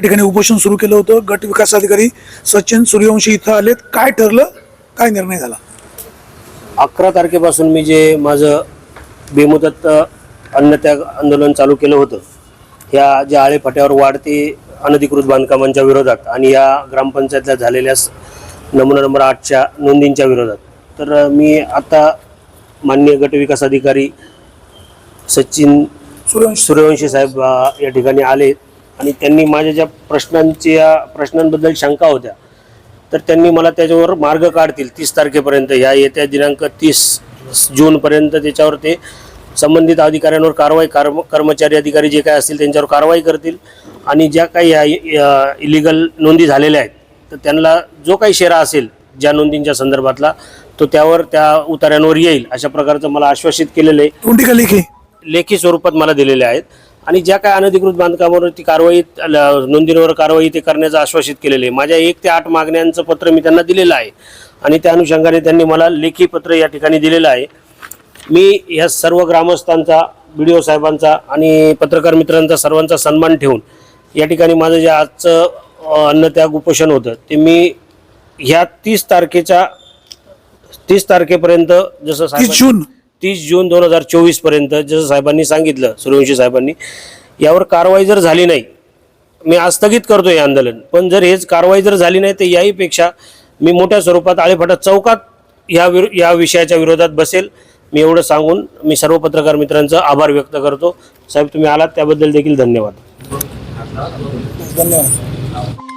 त्या ठिकाणी उपोषण सुरू केलं होतं. गट विकास अधिकारी सचिन सूर्यवंशी इथं आलेत. काय ठरलं? काय निर्णय झाला? अकरा तारखेपासून मी जे माझं बेमुदत अन्नत्याग आंदोलन चालू केलं होतं ह्या ज्या आळेफाट्यावर वाढते अनधिकृत बांधकामांच्या विरोधात आणि या ग्रामपंचायतला झालेल्या नमुना नंबर आठच्या नोंदींच्या विरोधात तर मी आता माननीय गटविकास अधिकारी सचिन सूर्यवंशी. सूर्यवंशी साहेब या ठिकाणी आले आणि त्यांनी माझ्या ज्या प्रश्नांच्या प्रश्नांबद्दल शंका होत्या तर त्यांनी मला त्याच्यावर मार्ग काढतील. तीस तारखेपर्यंत या येत्या दिनांक तीस जूनपर्यंत त्याच्यावर ते संबंधित अधिकाऱ्यांवर कारवाई कर्म कर्मचारी अधिकारी जे काय असतील त्यांच्यावर कारवाई करतील. आणि ज्या काही या इलिगल नोंदी झालेल्या आहेत तर त्यांना जो काही शेरा असेल ज्या नोंदींच्या संदर्भातला तो त्यावर त्या उतार्यांवर येईल अशा प्रकारचं मला आश्वासित केलेलं आहे. लेखी? स्वरूपात मला दिलेले आहेत. आणि ज्या काय अनधिकृत बांधकामावरती कारवाई ल- नोंदींवर कारवाई ते करण्याचं आश्वासित केलेले आहे. माझ्या एक ते आठ मागण्यांचं पत्र मी त्यांना दिलेलं आहे. आणि त्या अनुषंगाने त्यांनी मला लेखी पत्र या ठिकाणी दिलेलं आहे. मी या सर्व ग्रामस्थांचा बी डी ओ साहेबांचा आणि पत्रकार मित्रांचा सर्वांचा सन्मान ठेवून या ठिकाणी माझं जे आजचं अ, अन्नत्याग उपोषण होतं ते मी ह्या तीस तारखेच्या तीस तारखेपर्यंत जसं जून. तीस जून दोन हजार चोवीसपर्यंत जसं साहेबांनी सांगितलं सूर्यवंशी साहेबांनी यावर कारवाई जर झाली नाही मी आज स्थगित करतो हे आंदोलन पण जर हेच कारवाई जर झाली नाही तर याहीपेक्षा मी मोठ्या स्वरूपात आळेफाटा चौकात या विरो या विषयाच्या विरोधात बसेल. मी एवढं सांगून मी सर्व पत्रकार मित्रांचं आभार व्यक्त करतो. साहेब तुम्ही आलात त्याबद्दल देखील धन्यवाद. धन्यवाद.